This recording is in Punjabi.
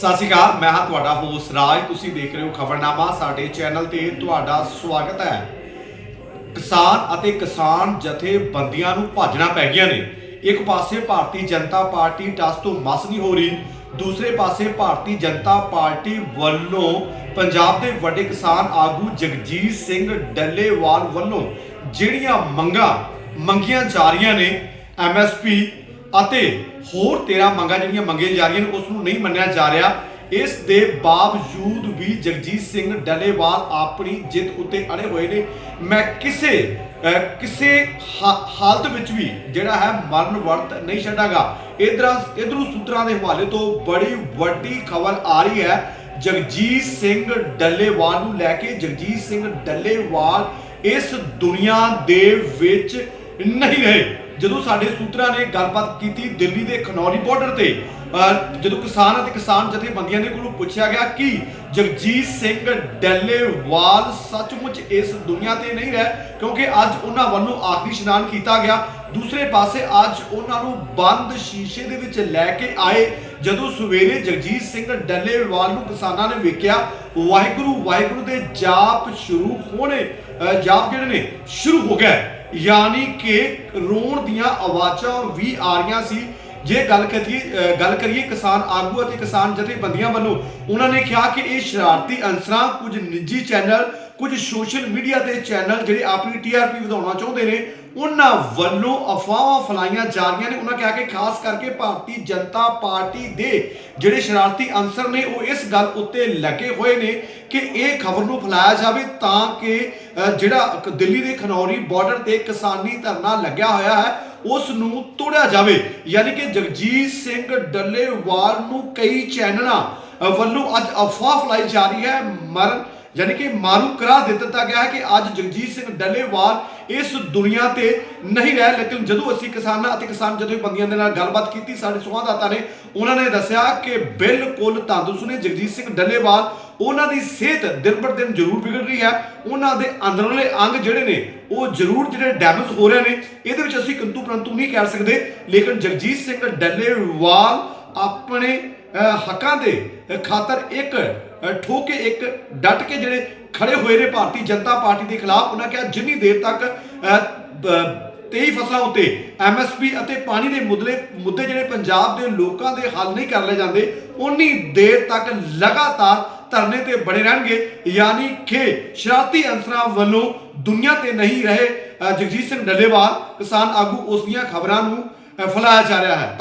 ਸਤਿ ਸ਼੍ਰੀ ਅਕਾਲ, ਮੈਂ ਹਾਂ ਤੁਹਾਡਾ ਹੋਸਟ ਰਾਜ। ਤੁਸੀਂ ਦੇਖ ਰਹੇ ਹੋ ਖਬਰਨਾਮਾ, ਸਾਡੇ ਚੈਨਲ ਤੇ ਤੁਹਾਡਾ ਸਵਾਗਤ ਹੈ। ਕਿਸਾਨ ਅਤੇ ਕਿਸਾਨ ਜਥੇਬੰਦੀਆਂ ਨੂੰ ਭਾਜਣਾ ਪੈ ਗਈਆਂ ਨੇ। ਇੱਕ ਪਾਸੇ ਭਾਰਤੀ ਜਨਤਾ ਪਾਰਟੀ ਟਸ ਤੋਂ ਮਸ ਨਹੀਂ ਹੋ ਰਹੀ, ਦੂਸਰੇ ਪਾਸੇ ਭਾਰਤੀ ਜਨਤਾ ਪਾਰਟੀ ਵੱਲੋਂ ਪੰਜਾਬ ਦੇ ਵੱਡੇ ਕਿਸਾਨ ਆਗੂ ਜਗਜੀਤ ਸਿੰਘ ਡੱਲੇਵਾਲ ਵੱਲੋਂ ਜਿਹੜੀਆਂ ਮੰਗਾਂ ਮੰਗੀਆਂ ਜਾ ਰਹੀਆਂ ਨੇ ਐਮਐਸਪੀ ਅਤੇ ਹੋਰ 13 ਮੰਗਾਂ ਜਿਹੜੀਆਂ ਮੰਗੀਆਂ ਜਾ ਰਹੀਆਂ ਨੇ, ਉਸ ਨੂੰ ਨਹੀਂ ਮੰਨਿਆ ਜਾ ਰਿਹਾ। ਇਸ ਦੇ ਬਾਵਜੂਦ ਵੀ ਜਗਜੀਤ ਸਿੰਘ ਡੱਲੇਵਾਲ ਆਪਣੀ ਜਿੱਤ ਉੱਤੇ ਅੜੇ ਹੋਏ ਨੇ। ਮੈਂ ਕਿਸੇ ਕਿਸੇ ਹਾ- ਹਾਲਤ ਵਿੱਚ ਵੀ ਜਿਹੜਾ ਹੈ ਮਰਨ ਵਰਤ ਨਹੀਂ ਛੱਡਾਂਗਾ। ਇਧਰ, ਇਧਰੋਂ ਸੂਤਰਾਂ ਦੇ ਹਵਾਲੇ ਤੋਂ ਬੜੀ ਵੱਡੀ ਖਬਰ ਆ ਰਹੀ ਹੈ, ਜਗਜੀਤ ਸਿੰਘ ਡੱਲੇਵਾਲ ਨੂੰ ਲੈ ਕੇ। ਜਗਜੀਤ ਸਿੰਘ ਡੱਲੇਵਾਲ ਇਸ ਦੁਨੀਆ ਦੇ ਵਿੱਚ ਨਹੀਂ ਰਹੇ। ਜਦੋਂ ਸਾਡੇ ਸੂਤਰਾਂ ਨੇ ਗੱਲਬਾਤ ਕੀਤੀ ਦਿੱਲੀ ਦੇ ਖਨੌਰੀ ਬਾਰਡਰ ਤੇ ਜਦੋਂ ਕਿਸਾਨ ਅਤੇ ਕਿਸਾਨ ਜਥੇਬੰਦੀਆਂ ਦੇ ਕੋਲੋਂ ਪੁੱਛਿਆ ਗਿਆ ਕਿ ਜਗਜੀਤ ਸਿੰਘ ਡੱਲੇਵਾਲ ਸੱਚਮੁੱਚ ਇਸ ਦੁਨੀਆ ਤੇ ਨਹੀਂ ਰਹਿ, ਕਿਉਂਕਿ ਅੱਜ ਉਹਨਾਂ ਵੱਲੋਂ ਆਖਰੀ ਇਸ਼ਨਾਨ ਕੀਤਾ ਗਿਆ। ਦੂਸਰੇ ਪਾਸੇ ਅੱਜ ਉਹਨਾਂ ਨੂੰ ਬੰਦ ਸ਼ੀਸ਼ੇ ਦੇ ਵਿੱਚ ਲੈ ਕੇ ਆਏ। ਜਦੋਂ ਸਵੇਰੇ ਜਗਜੀਤ ਸਿੰਘ ਡੱਲੇਵਾਲ ਨੂੰ ਕਿਸਾਨਾਂ ਨੇ ਵੇਖਿਆ, ਵਾਹਿਗੁਰੂ ਵਾਹਿਗੁਰੂ ਦੇ ਜਾਪ ਸ਼ੁਰੂ ਹੋਣੇ ਜਾਪ ਜਿਹੜੇ ਨੇ, ਸ਼ੁਰੂ ਹੋ ਗਏ। ਯਾਨੀ ਕਿ ਰੋਣ ਦੀਆਂ ਆਵਾਜ਼ਾਂ ਵੀ ਆ ਰਹੀਆਂ ਸੀ। ਜੇ ਗੱਲ ਕਰੀਏ ਗੱਲ ਕਰੀਏ ਕਿਸਾਨ ਆਗੂ ਅਤੇ ਕਿਸਾਨ ਜਥੇਬੰਦੀਆਂ ਵੱਲੋਂ, ਉਹਨਾਂ ਨੇ ਕਿਹਾ ਕਿ ਇਹ ਸ਼ਰਾਰਤੀ ਅਨਸਰਾਂ ਕੁਝ ਨਿੱਜੀ ਚੈਨਲ, ਕੁਝ ਸੋਸ਼ਲ ਮੀਡੀਆ ਦੇ ਚੈਨਲ ਜਿਹੜੇ ਆਪਣੀ ਟੀਆਰਪੀ ਵਧਾਉਣਾ ਚਾਹੁੰਦੇ ਨੇ, ਉਹਨਾਂ ਵੱਲੋਂ ਅਫਵਾਹਾਂ ਫਲਾਈਆਂ ਜਾ ਰਹੀਆਂ ਨੇ। ਉਹਨਾਂ ਕਿਹਾ ਕਿ ਖਾਸ ਕਰਕੇ ਭਾਰਤੀ ਜਨਤਾ ਪਾਰਟੀ ਦੇ ਜਿਹੜੇ ਸ਼ਰਾਰਤੀ ਅਨਸਰ ਨੇ, ਉਹ ਇਸ ਗੱਲ ਉੱਤੇ ਲੱਗੇ ਹੋਏ ਨੇ ਕਿ ਇਹ ਖਬਰ ਨੂੰ ਫੈਲਾਇਆ ਜਾਵੇ ਤਾਂ ਕਿ ਜਿਹੜਾ ਦਿੱਲੀ ਦੇ ਖਨੌਰੀ ਬਾਰਡਰ ਤੇ ਕਿਸਾਨੀ ਧਰਨਾ ਲੱਗਿਆ ਹੋਇਆ ਹੈ ਉਸ ਨੂੰ ਤੋੜਿਆ ਜਾਵੇ। ਯਾਨੀ ਕਿ ਜਗਜੀਤ ਸਿੰਘ ਡੱਲੇਵਾਲ ਨੂੰ ਕਈ ਚੈਨਲਾਂ ਵੱਲੋਂ ਅੱਜ ਅਫਵਾਹ ਫੈਲਾਈ ਜਾ ਰਹੀ ਹੈ, ਮਰਨ ਯਾਨੀ ਕਿ ਮਾਰੂ ਕਰਾਰ ਦੇ ਦਿੱਤਾ ਗਿਆ ਹੈ ਕਿ ਅੱਜ ਜਗਜੀਤ ਸਿੰਘ ਡੱਲੇਵਾਲ ਇਸ ਦੁਨੀਆ ਤੇ ਨਹੀਂ ਰਹਿ, ਲੇਕਿਨ ਜਦੋਂ ਅਸੀਂ ਕਿਸਾਨਾਂ ਅਤੇ ਕਿਸਾਨ ਜਥੇਬੰਦੀਆਂ ਦੇ ਨਾਲ ਗੱਲਬਾਤ ਕੀਤੀ, ਸਾਡੇ ਸੰਵਾਦਦਾਤਾ ਨੇ ਉਹਨਾਂ ਨੇ ਦੱਸਿਆ ਕਿ ਬਿਲਕੁਲ ਤੰਦਰੁਸਤ ਨੇ ਜਗਜੀਤ ਸਿੰਘ ਡੱਲੇਵਾਲ। ਉਹਨਾਂ ਦੀ ਸਿਹਤ ਦਿਨ ਪਰ ਦਿਨ ਜ਼ਰੂਰ ਵਿਗੜ ਰਹੀ ਹੈ। ਉਹਨਾਂ ਦੇ ਅੰਦਰਲੇ ਅੰਗ ਜਿਹੜੇ ਨੇ, ਉਹ ਜ਼ਰੂਰ ਜਿਹੜੇ ਡੈਮੇਜ ਹੋ ਰਹੇ ਨੇ। ਇਹਦੇ ਵਿੱਚ ਅਸੀਂ ਕਿੰਤੂ ਪਰੰਤੂ ਨਹੀਂ ਕਹਿ ਸਕਦੇ। ਲੇਕਿਨ ਜਗਜੀਤ ਸਿੰਘ ਡੱਲੇਵਾਲ ਆਪਣੇ ਹੱਕਾਂ ਦੇ ਖਾਤਰ ਇੱਕ ਅਹ, ਠੋਕੇ ਇੱਕ ਡਟ ਕੇ ਜਿਹੜੇ ਖੜੇ ਹੋਏ ਨੇ ਭਾਰਤੀ ਜਨਤਾ ਪਾਰਟੀ ਦੇ ਖਿਲਾਫ ਉਹਨਾਂ ਕਿਹਾ ਜਿੰਨੀ ਦੇਰ ਤੱਕ ਅਹ, ਬ- 23 ਫਸਲਾਂ ਉੱਤੇ ਐਮਐਸਪੀ ਅਤੇ ਪਾਣੀ ਦੇ ਮੁੱਦੇ ਮੁੱਦੇ ਜਿਹੜੇ ਪੰਜਾਬ ਦੇ ਲੋਕਾਂ ਦੇ ਹੱਲ ਨਹੀਂ ਕਰ ਲਏ ਜਾਂਦੇ ਉਨੀ ਦੇਰ ਤੱਕ ਲਗਾਤਾਰ ਧਰਨੇ ਤੇ ਬਣੇ ਰਹਿਣਗੇ। ਯਾਨੀ ਕਿ ਸ਼ਰਾਰਤੀ ਅੰਸਰਾਂ ਵੱਲੋਂ ਦੁਨੀਆ ਤੇ ਨਹੀਂ ਰਹੇ ਜਗਜੀਤ ਸਿੰਘ ਡੱਲੇਵਾਲ ਕਿਸਾਨ ਆਗੂ ਉਸ ਦੀਆਂ ਖਬਰਾਂ ਨੂੰ ਅਹ, ਫੈਲਾਇਆ ਜਾ ਰਿਹਾ ਹੈ।